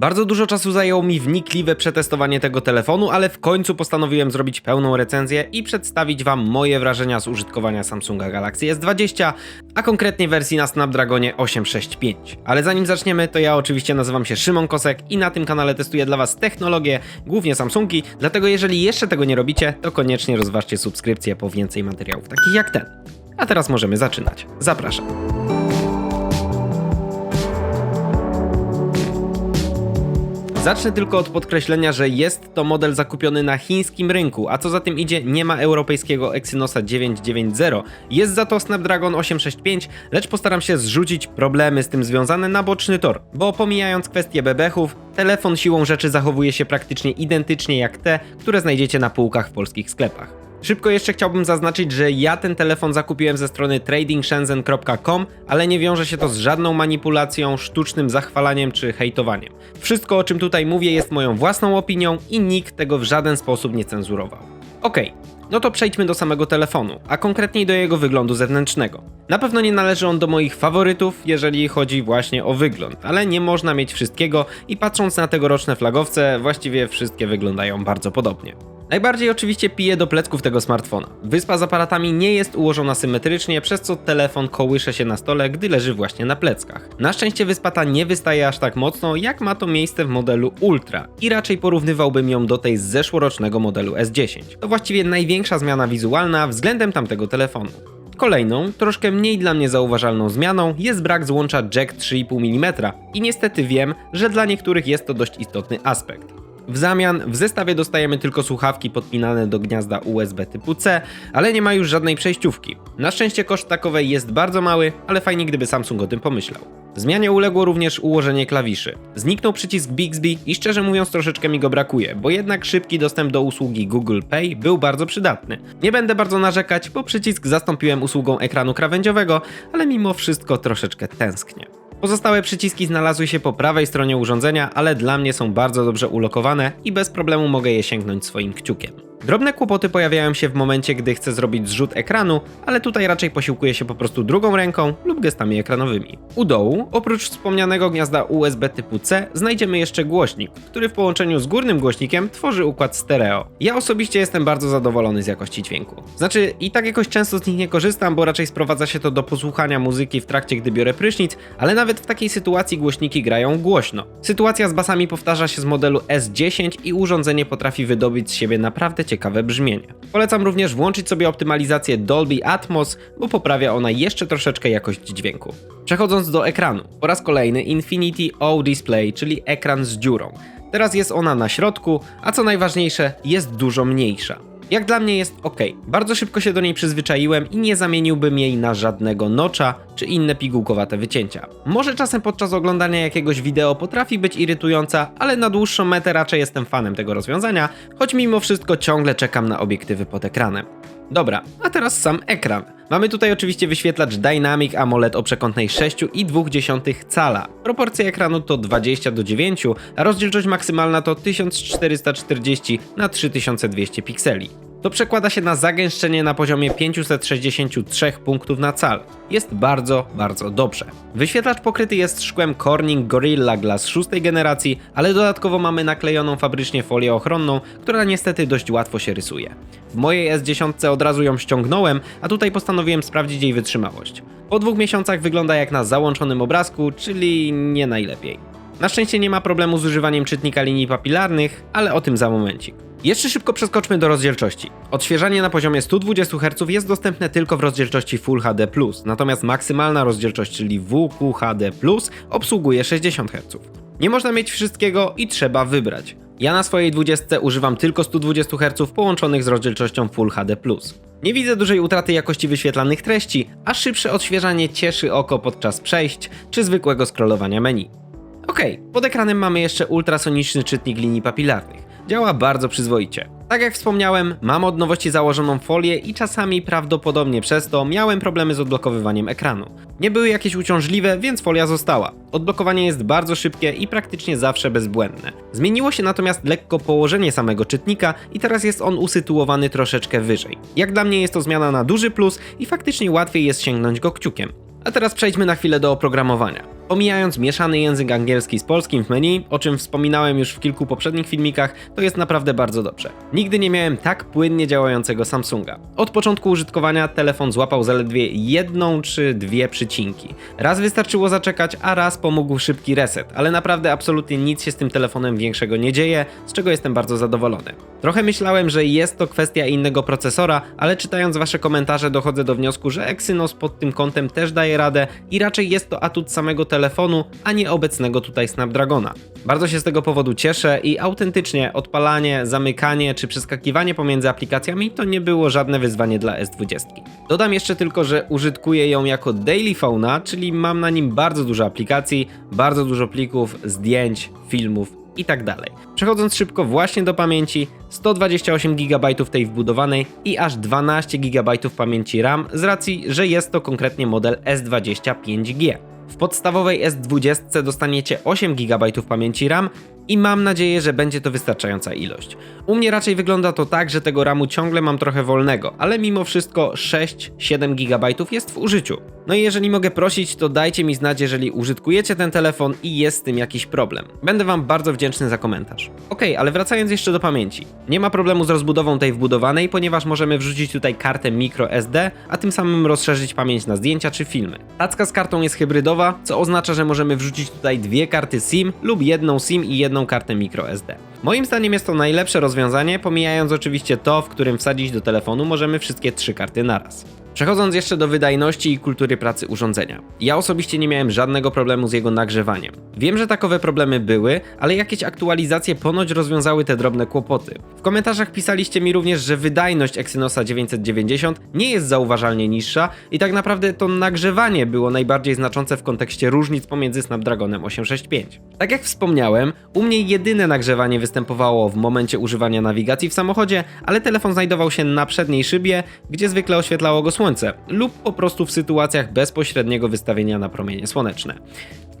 Bardzo dużo czasu zajęło mi wnikliwe przetestowanie tego telefonu, ale w końcu postanowiłem zrobić pełną recenzję i przedstawić Wam moje wrażenia z użytkowania Samsunga Galaxy S20, a konkretnie wersji na Snapdragonie 865. Ale zanim zaczniemy, to ja oczywiście nazywam się Szymon Kosek i na tym kanale testuję dla Was technologie, głównie Samsungi, dlatego jeżeli jeszcze tego nie robicie, to koniecznie rozważcie subskrypcję po więcej materiałów takich jak ten. A teraz możemy zaczynać. Zapraszam. Zacznę tylko od podkreślenia, że jest to model zakupiony na chińskim rynku, a co za tym idzie, nie ma europejskiego Exynosa 990. Jest za to Snapdragon 865, lecz postaram się zrzucić problemy z tym związane na boczny tor, bo pomijając kwestię bebechów, telefon siłą rzeczy zachowuje się praktycznie identycznie jak te, które znajdziecie na półkach w polskich sklepach. Szybko jeszcze chciałbym zaznaczyć, że ja ten telefon zakupiłem ze strony tradingshenzhen.com, ale nie wiąże się to z żadną manipulacją, sztucznym zachwalaniem czy hejtowaniem. Wszystko o czym tutaj mówię jest moją własną opinią i nikt tego w żaden sposób nie cenzurował. Okej, no to przejdźmy do samego telefonu, a konkretniej do jego wyglądu zewnętrznego. Na pewno nie należy on do moich faworytów, jeżeli chodzi właśnie o wygląd, ale nie można mieć wszystkiego i patrząc na tegoroczne flagowce, właściwie wszystkie wyglądają bardzo podobnie. Najbardziej oczywiście pije do plecków tego smartfona. Wyspa z aparatami nie jest ułożona symetrycznie, przez co telefon kołysze się na stole, gdy leży właśnie na pleckach. Na szczęście wyspa ta nie wystaje aż tak mocno, jak ma to miejsce w modelu Ultra i raczej porównywałbym ją do tej z zeszłorocznego modelu S10. To właściwie największa zmiana wizualna względem tamtego telefonu. Kolejną, troszkę mniej dla mnie zauważalną zmianą jest brak złącza jack 3,5 mm i niestety wiem, że dla niektórych jest to dość istotny aspekt. W zamian w zestawie dostajemy tylko słuchawki podpinane do gniazda USB typu C, ale nie ma już żadnej przejściówki. Na szczęście koszt takowej jest bardzo mały, ale fajnie gdyby Samsung o tym pomyślał. Zmianie uległo również ułożenie klawiszy. Zniknął przycisk Bixby i szczerze mówiąc troszeczkę mi go brakuje, bo jednak szybki dostęp do usługi Google Pay był bardzo przydatny. Nie będę bardzo narzekać, bo przycisk zastąpiłem usługą ekranu krawędziowego, ale mimo wszystko troszeczkę tęsknię. Pozostałe przyciski znalazły się po prawej stronie urządzenia, ale dla mnie są bardzo dobrze ulokowane i bez problemu mogę je sięgnąć swoim kciukiem. Drobne kłopoty pojawiają się w momencie, gdy chcę zrobić zrzut ekranu, ale tutaj raczej posiłkuję się po prostu drugą ręką lub gestami ekranowymi. U dołu, oprócz wspomnianego gniazda USB typu C, znajdziemy jeszcze głośnik, który w połączeniu z górnym głośnikiem tworzy układ stereo. Ja osobiście jestem bardzo zadowolony z jakości dźwięku. Znaczy, i tak jakoś często z nich nie korzystam, bo raczej sprowadza się to do posłuchania muzyki w trakcie, gdy biorę prysznic, ale nawet w takiej sytuacji głośniki grają głośno. Sytuacja z basami powtarza się z modelu S10 i urządzenie potrafi wydobyć z siebie naprawdę ciekawe brzmienie. Polecam również włączyć sobie optymalizację Dolby Atmos, bo poprawia ona jeszcze troszeczkę jakość dźwięku. Przechodząc do ekranu, po raz kolejny Infinity O Display, czyli ekran z dziurą. Teraz jest ona na środku, a co najważniejsze, jest dużo mniejsza. Jak dla mnie jest ok. Bardzo szybko się do niej przyzwyczaiłem i nie zamieniłbym jej na żadnego nocza czy inne pigułkowate wycięcia. Może czasem podczas oglądania jakiegoś wideo potrafi być irytująca, ale na dłuższą metę raczej jestem fanem tego rozwiązania, choć mimo wszystko ciągle czekam na obiektywy pod ekranem. Dobra, a teraz sam ekran. Mamy tutaj oczywiście wyświetlacz Dynamic AMOLED o przekątnej 6,2 cala. Proporcje ekranu to 20 do 9, a rozdzielczość maksymalna to 1440 na 3200 pikseli. To przekłada się na zagęszczenie na poziomie 563 punktów na cal. Jest bardzo, bardzo dobrze. Wyświetlacz pokryty jest szkłem Corning Gorilla Glass 6 generacji, ale dodatkowo mamy naklejoną fabrycznie folię ochronną, która niestety dość łatwo się rysuje. W mojej S10 od razu ją ściągnąłem, a tutaj postanowiłem sprawdzić jej wytrzymałość. Po dwóch miesiącach wygląda jak na załączonym obrazku, czyli nie najlepiej. Na szczęście nie ma problemu z używaniem czytnika linii papilarnych, ale o tym za momencik. Jeszcze szybko przeskoczmy do rozdzielczości. Odświeżanie na poziomie 120 Hz jest dostępne tylko w rozdzielczości Full HD+, natomiast maksymalna rozdzielczość, czyli WQHD+, obsługuje 60 Hz. Nie można mieć wszystkiego i trzeba wybrać. Ja na swojej 20 używam tylko 120 Hz połączonych z rozdzielczością Full HD+. Nie widzę dużej utraty jakości wyświetlanych treści, a szybsze odświeżanie cieszy oko podczas przejść czy zwykłego scrollowania menu. Okej, pod ekranem mamy jeszcze ultrasoniczny czytnik linii papilarnych. Działa bardzo przyzwoicie. Tak jak wspomniałem, mam od nowości założoną folię i czasami prawdopodobnie przez to miałem problemy z odblokowywaniem ekranu. Nie były jakieś uciążliwe, więc folia została. Odblokowanie jest bardzo szybkie i praktycznie zawsze bezbłędne. Zmieniło się natomiast lekko położenie samego czytnika i teraz jest on usytuowany troszeczkę wyżej. Jak dla mnie jest to zmiana na duży plus i faktycznie łatwiej jest sięgnąć go kciukiem. A teraz przejdźmy na chwilę do oprogramowania. Pomijając mieszany język angielski z polskim w menu, o czym wspominałem już w kilku poprzednich filmikach, to jest naprawdę bardzo dobrze. Nigdy nie miałem tak płynnie działającego Samsunga. Od początku użytkowania telefon złapał zaledwie jedną czy dwie przycinki. Raz wystarczyło zaczekać, a raz pomógł szybki reset, ale naprawdę absolutnie nic się z tym telefonem większego nie dzieje, z czego jestem bardzo zadowolony. Trochę myślałem, że jest to kwestia innego procesora, ale czytając wasze komentarze dochodzę do wniosku, że Exynos pod tym kątem też daje radę i raczej jest to atut samego telefonu, a nie obecnego tutaj Snapdragona. Bardzo się z tego powodu cieszę i autentycznie odpalanie, zamykanie czy przeskakiwanie pomiędzy aplikacjami to nie było żadne wyzwanie dla S20. Dodam jeszcze tylko, że użytkuję ją jako daily phone'a, czyli mam na nim bardzo dużo aplikacji, bardzo dużo plików, zdjęć, filmów i tak dalej. Przechodząc szybko właśnie do pamięci, 128 GB tej wbudowanej i aż 12 GB pamięci RAM z racji, że jest to konkretnie model S25G. W podstawowej S20 dostaniecie 8 GB pamięci RAM i mam nadzieję, że będzie to wystarczająca ilość. U mnie raczej wygląda to tak, że tego RAMu ciągle mam trochę wolnego, ale mimo wszystko 6-7 GB jest w użyciu. No i jeżeli mogę prosić, to dajcie mi znać, jeżeli użytkujecie ten telefon i jest z tym jakiś problem. Będę Wam bardzo wdzięczny za komentarz. Ok, ale wracając jeszcze do pamięci. Nie ma problemu z rozbudową tej wbudowanej, ponieważ możemy wrzucić tutaj kartę microSD, a tym samym rozszerzyć pamięć na zdjęcia czy filmy. Tacka z kartą jest hybrydowa, co oznacza, że możemy wrzucić tutaj dwie karty SIM lub jedną SIM i jedną kartę microSD. Moim zdaniem jest to najlepsze rozwiązanie, pomijając oczywiście to, w którym wsadzić do telefonu możemy wszystkie trzy karty naraz. Przechodząc jeszcze do wydajności i kultury pracy urządzenia. Ja osobiście nie miałem żadnego problemu z jego nagrzewaniem. Wiem, że takowe problemy były, ale jakieś aktualizacje ponoć rozwiązały te drobne kłopoty. W komentarzach pisaliście mi również, że wydajność Exynosa 990 nie jest zauważalnie niższa i tak naprawdę to nagrzewanie było najbardziej znaczące w kontekście różnic pomiędzy Snapdragonem 865. Tak jak wspomniałem, u mnie jedyne nagrzewanie występowało w momencie używania nawigacji w samochodzie, ale telefon znajdował się na przedniej szybie, gdzie zwykle oświetlało go słońce, lub po prostu w sytuacjach bezpośredniego wystawienia na promienie słoneczne.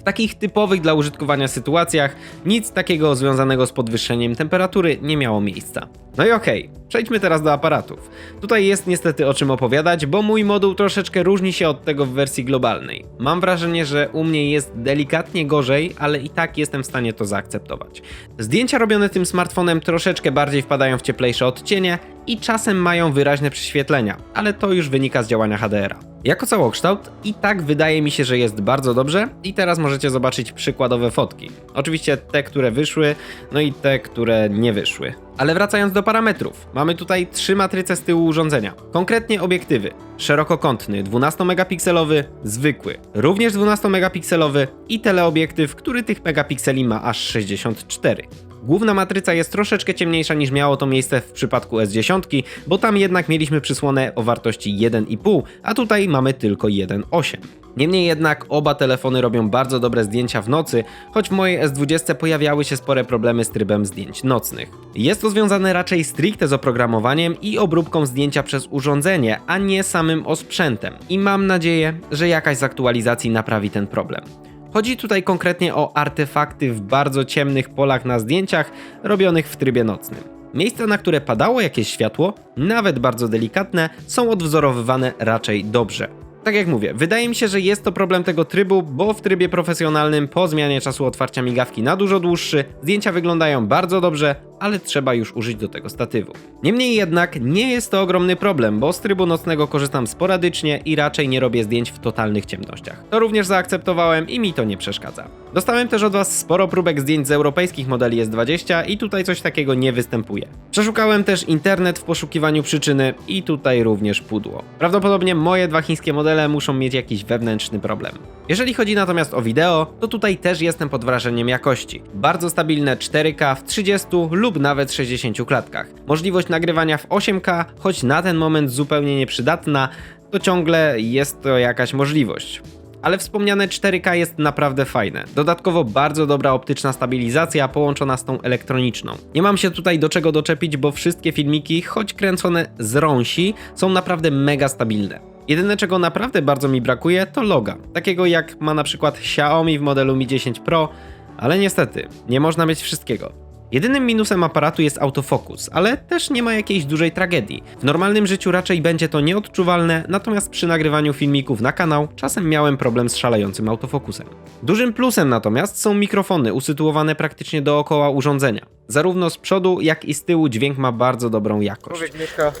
W takich typowych dla użytkowania sytuacjach nic takiego związanego z podwyższeniem temperatury nie miało miejsca. No i okej, przejdźmy teraz do aparatów. Tutaj jest niestety o czym opowiadać, bo mój moduł troszeczkę różni się od tego w wersji globalnej. Mam wrażenie, że u mnie jest delikatnie gorzej, ale i tak jestem w stanie to zaakceptować. Zdjęcia robione tym smartfonem troszeczkę bardziej wpadają w cieplejsze odcienie i czasem mają wyraźne przyświetlenia, ale to już wynika z działania HDR-a. Jako całokształt i tak wydaje mi się, że jest bardzo dobrze i teraz możecie zobaczyć przykładowe fotki. Oczywiście te, które wyszły, no i te, które nie wyszły. Ale wracając do parametrów, mamy tutaj trzy matryce z tyłu urządzenia. Konkretnie obiektywy. Szerokokątny 12-megapikselowy, zwykły, również 12-megapikselowy i teleobiektyw, który tych megapikseli ma aż 64. Główna matryca jest troszeczkę ciemniejsza niż miało to miejsce w przypadku S10, bo tam jednak mieliśmy przysłonę o wartości 1,5, a tutaj mamy tylko 1,8. Niemniej jednak oba telefony robią bardzo dobre zdjęcia w nocy, choć w mojej S20 pojawiały się spore problemy z trybem zdjęć nocnych. Jest to związane raczej stricte z oprogramowaniem i obróbką zdjęcia przez urządzenie, a nie samym osprzętem. I mam nadzieję, że jakaś z aktualizacji naprawi ten problem. Chodzi tutaj konkretnie o artefakty w bardzo ciemnych polach na zdjęciach robionych w trybie nocnym. Miejsca, na które padało jakieś światło, nawet bardzo delikatne, są odwzorowywane raczej dobrze. Tak jak mówię, wydaje mi się, że jest to problem tego trybu, bo w trybie profesjonalnym po zmianie czasu otwarcia migawki na dużo dłuższy, zdjęcia wyglądają bardzo dobrze, ale trzeba już użyć do tego statywu. Niemniej jednak nie jest to ogromny problem, bo z trybu nocnego korzystam sporadycznie i raczej nie robię zdjęć w totalnych ciemnościach. To również zaakceptowałem i mi to nie przeszkadza. Dostałem też od Was sporo próbek zdjęć z europejskich modeli S20 i tutaj coś takiego nie występuje. Przeszukałem też internet w poszukiwaniu przyczyny i tutaj również pudło. Prawdopodobnie moje dwa chińskie modele muszą mieć jakiś wewnętrzny problem. Jeżeli chodzi natomiast o wideo, to tutaj też jestem pod wrażeniem jakości. Bardzo stabilne 4K w 30 lub nawet 60 klatkach. Możliwość nagrywania w 8K, choć na ten moment zupełnie nieprzydatna, to ciągle jest to jakaś możliwość ale wspomniane 4K jest naprawdę fajne. Dodatkowo bardzo dobra optyczna stabilizacja połączona z tą elektroniczną. Nie mam się tutaj do czego doczepić, bo wszystkie filmiki, choć kręcone z rąsi, są naprawdę mega stabilne. Jedyne czego naprawdę bardzo mi brakuje to loga, takiego jak ma na przykład Xiaomi w modelu Mi 10 Pro, ale niestety nie można mieć wszystkiego. Jedynym minusem aparatu jest autofokus, ale też nie ma jakiejś dużej tragedii. W normalnym życiu raczej będzie to nieodczuwalne, natomiast przy nagrywaniu filmików na kanał czasem miałem problem z szalejącym autofokusem. Dużym plusem natomiast są mikrofony usytuowane praktycznie dookoła urządzenia. Zarówno z przodu, jak i z tyłu dźwięk ma bardzo dobrą jakość. Człowiek mieszka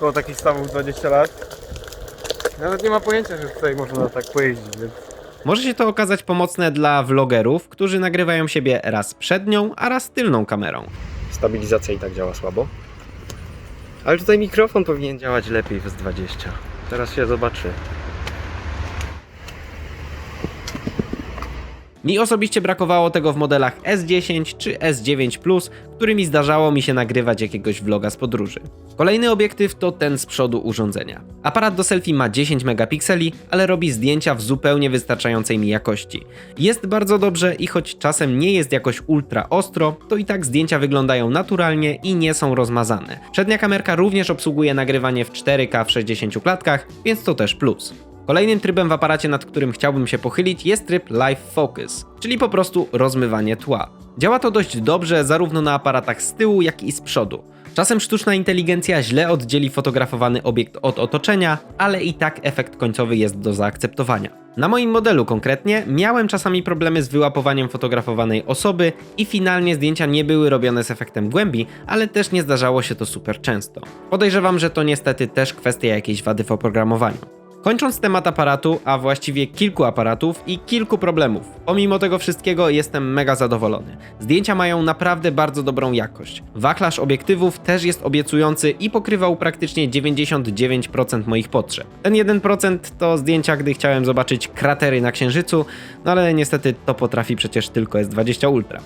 koło takich stawów 20 lat. Nawet nie ma pojęcia, że tutaj można tak pojeździć, więc Może się to okazać pomocne dla vlogerów, którzy nagrywają siebie raz przednią, a raz tylną kamerą. stabilizacja i tak działa słabo. Ale tutaj mikrofon powinien działać lepiej w S20. Teraz się zobaczy. Mi osobiście brakowało tego w modelach S10 czy S9 Plus, którymi zdarzało mi się nagrywać jakiegoś vloga z podróży. Kolejny obiektyw to ten z przodu urządzenia. Aparat do selfie ma 10 megapikseli, ale robi zdjęcia w zupełnie wystarczającej mi jakości. Jest bardzo dobrze i choć czasem nie jest jakoś ultra ostro, to i tak zdjęcia wyglądają naturalnie i nie są rozmazane. Przednia kamerka również obsługuje nagrywanie w 4K w 60 klatkach, więc to też plus. Kolejnym trybem w aparacie, nad którym chciałbym się pochylić, jest tryb Live Focus, czyli po prostu rozmywanie tła. Działa to dość dobrze zarówno na aparatach z tyłu, jak i z przodu. Czasem sztuczna inteligencja źle oddzieli fotografowany obiekt od otoczenia, ale i tak efekt końcowy jest do zaakceptowania. Na moim modelu konkretnie miałem czasami problemy z wyłapowaniem fotografowanej osoby i finalnie zdjęcia nie były robione z efektem głębi, ale też nie zdarzało się to super często. Podejrzewam, że to niestety też kwestia jakiejś wady w oprogramowaniu. Kończąc temat aparatu, a właściwie kilku aparatów i kilku problemów. Pomimo tego wszystkiego jestem mega zadowolony. Zdjęcia mają naprawdę bardzo dobrą jakość. Wachlarz obiektywów też jest obiecujący i pokrywał praktycznie 99% moich potrzeb. Ten 1% to zdjęcia, gdy chciałem zobaczyć kratery na księżycu, no ale niestety to potrafi przecież tylko S20 Ultra.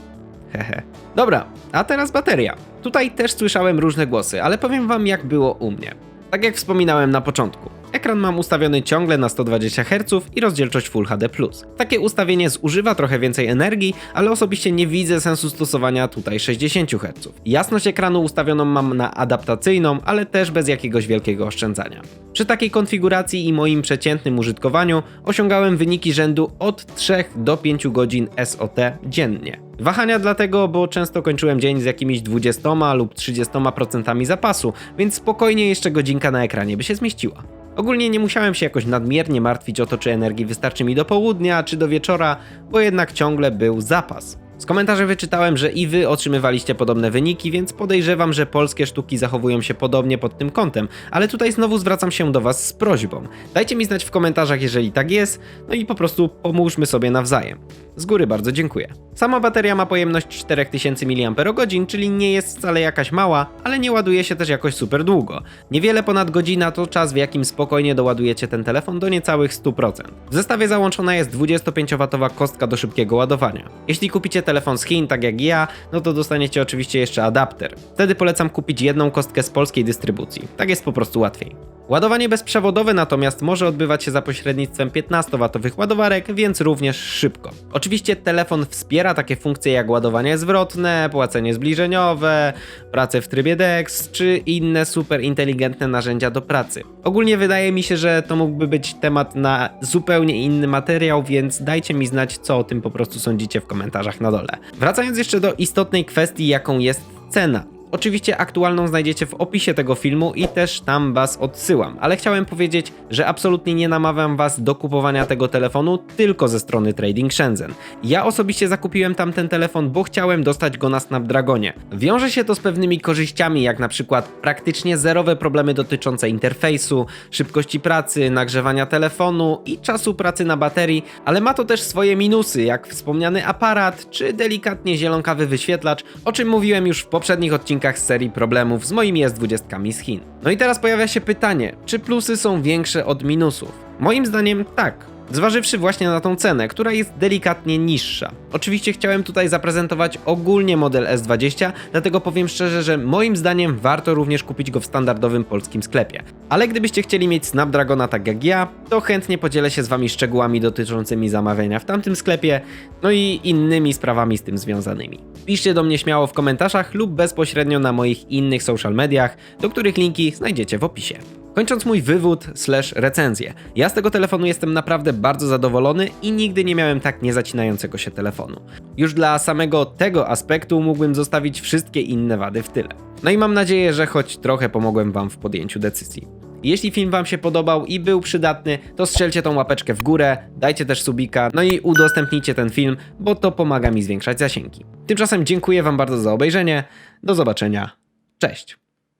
Hehe. Dobra, a teraz bateria. Tutaj też słyszałem różne głosy, ale powiem wam jak było u mnie. Tak jak wspominałem na początku. Ekran mam ustawiony ciągle na 120 Hz i rozdzielczość Full HD+. Takie ustawienie zużywa trochę więcej energii, ale osobiście nie widzę sensu stosowania tutaj 60 Hz. Jasność ekranu ustawioną mam na adaptacyjną, ale też bez jakiegoś wielkiego oszczędzania. Przy takiej konfiguracji i moim przeciętnym użytkowaniu osiągałem wyniki rzędu od 3 do 5 godzin SOT dziennie. Wahania dlatego, bo często kończyłem dzień z jakimiś 20 lub 30% zapasu, więc spokojnie jeszcze godzinka na ekranie by się zmieściła. Ogólnie nie musiałem się jakoś nadmiernie martwić o to, czy energii wystarczy mi do południa, czy do wieczora, bo jednak ciągle był zapas. Z komentarzy wyczytałem, że i wy otrzymywaliście podobne wyniki, więc podejrzewam, że polskie sztuki zachowują się podobnie pod tym kątem, ale tutaj znowu zwracam się do was z prośbą. Dajcie mi znać w komentarzach, jeżeli tak jest, no i po prostu pomóżmy sobie nawzajem. Z góry bardzo dziękuję. Sama bateria ma pojemność 4000 mAh, czyli nie jest wcale jakaś mała, ale nie ładuje się też jakoś super długo. Niewiele ponad godzina to czas, w jakim spokojnie doładujecie ten telefon do niecałych 100%. W zestawie załączona jest 25W kostka do szybkiego ładowania. Jeśli kupicie telefon z Chin, tak jak ja, no to dostaniecie oczywiście jeszcze adapter. Wtedy polecam kupić jedną kostkę z polskiej dystrybucji. Tak jest po prostu łatwiej. Ładowanie bezprzewodowe natomiast może odbywać się za pośrednictwem 15W ładowarek, więc również szybko. Oczywiście telefon wspiera takie funkcje jak ładowanie zwrotne, płacenie zbliżeniowe, pracę w trybie DeX czy inne super inteligentne narzędzia do pracy. Ogólnie wydaje mi się, że to mógłby być temat na zupełnie inny materiał, więc dajcie mi znać, co o tym po prostu sądzicie w komentarzach na dole. Wracając jeszcze do istotnej kwestii, jaką jest cena. Oczywiście aktualną znajdziecie w opisie tego filmu i też tam was odsyłam, ale chciałem powiedzieć, że absolutnie nie namawiam was do kupowania tego telefonu tylko ze strony Trading Shenzhen. Ja osobiście zakupiłem tamten telefon, bo chciałem dostać go na Snapdragonie. Wiąże się to z pewnymi korzyściami, jak na przykład praktycznie zerowe problemy dotyczące interfejsu, szybkości pracy, nagrzewania telefonu i czasu pracy na baterii, ale ma to też swoje minusy, jak wspomniany aparat czy delikatnie zielonkawy wyświetlacz, o czym mówiłem już w poprzednich odcinkach z serii problemów z moimi S20 z Chin. No i teraz pojawia się pytanie, czy plusy są większe od minusów? Moim zdaniem tak. Zważywszy właśnie na tą cenę, która jest delikatnie niższa. Oczywiście chciałem tutaj zaprezentować ogólnie model S20, dlatego powiem szczerze, że moim zdaniem warto również kupić go w standardowym polskim sklepie. Ale gdybyście chcieli mieć Snapdragona tak jak ja, to chętnie podzielę się z wami szczegółami dotyczącymi zamawiania w tamtym sklepie, no i innymi sprawami z tym związanymi. Piszcie do mnie śmiało w komentarzach lub bezpośrednio na moich innych social mediach, do których linki znajdziecie w opisie. Kończąc mój wywód slash recenzję, ja z tego telefonu jestem naprawdę bardzo zadowolony i nigdy nie miałem tak niezacinającego się telefonu. Już dla samego tego aspektu mógłbym zostawić wszystkie inne wady w tyle. No i mam nadzieję, że choć trochę pomogłem Wam w podjęciu decyzji. Jeśli film Wam się podobał i był przydatny, to strzelcie tą łapeczkę w górę, dajcie też subika, no i udostępnijcie ten film, bo to pomaga mi zwiększać zasięgi. Tymczasem dziękuję Wam bardzo za obejrzenie, do zobaczenia, cześć!